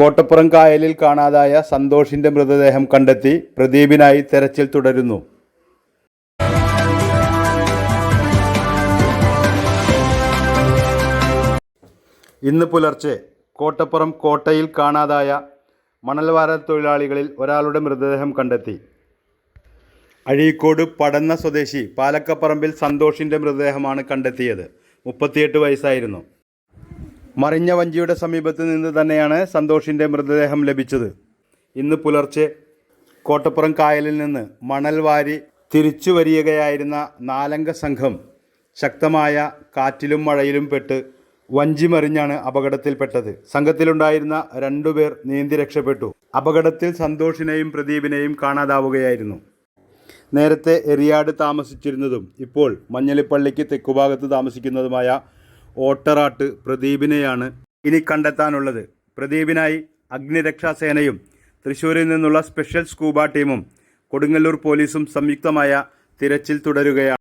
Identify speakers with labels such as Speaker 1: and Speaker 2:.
Speaker 1: കോട്ടപ്പുറം കായലിൽ കാണാതായ സന്തോഷിന്റെ മൃതദേഹം കണ്ടെത്തി പ്രദീപിനായി തെരച്ചിൽ തുടരുന്നു. ഇന്ന് പുലർച്ചെ കോട്ടപ്പുറം കോട്ടയിൽ കാണാതായ മണൽവാര തൊഴിലാളികളിൽ ഒരാളുടെ മൃതദേഹം കണ്ടെത്തി. അഴീക്കോട് പടന്ന സ്വദേശി പാലക്കപ്പറമ്പിൽ സന്തോഷിന്റെ മൃതദേഹമാണ് കണ്ടെത്തിയത്. മുപ്പത്തിയെട്ട് വയസ്സായിരുന്നു. മറിഞ്ഞ വഞ്ചിയുടെ സമീപത്ത് നിന്ന് തന്നെയാണ് സന്തോഷിന്റെ മൃതദേഹം ലഭിച്ചത്. ഇന്ന് പുലർച്ചെ കോട്ടപ്പുറം കായലിൽ നിന്ന് മണൽ വാരി തിരിച്ചു വരികയായിരുന്ന നാലംഗ സംഘം ശക്തമായ കാറ്റിലും മഴയിലും പെട്ട് വഞ്ചി മറിഞ്ഞാണ് അപകടത്തിൽപ്പെട്ടത്. സംഘത്തിലുണ്ടായിരുന്ന രണ്ടുപേർ നീന്തി രക്ഷപ്പെട്ടു. അപകടത്തിൽ സന്തോഷിനെയും പ്രദീപിനെയും കാണാതാവുകയായിരുന്നു. നേരത്തെ എറിയാട് താമസിച്ചിരുന്നതും ഇപ്പോൾ മഞ്ഞളിപ്പള്ളിക്ക് തെക്കുഭാഗത്ത് താമസിക്കുന്നതുമായ ഓട്ടറാട്ട് പ്രദീപിനെയാണ് ഇനി കണ്ടെത്താനുള്ളത്. പ്രദീപിനായി അഗ്നിരക്ഷാസേനയും തൃശൂരിൽ നിന്നുള്ള സ്പെഷ്യൽ സ്കൂബ ടീമും കൊടുങ്ങല്ലൂർ പോലീസും സംയുക്തമായ തിരച്ചിൽ തുടരുകയാണ്.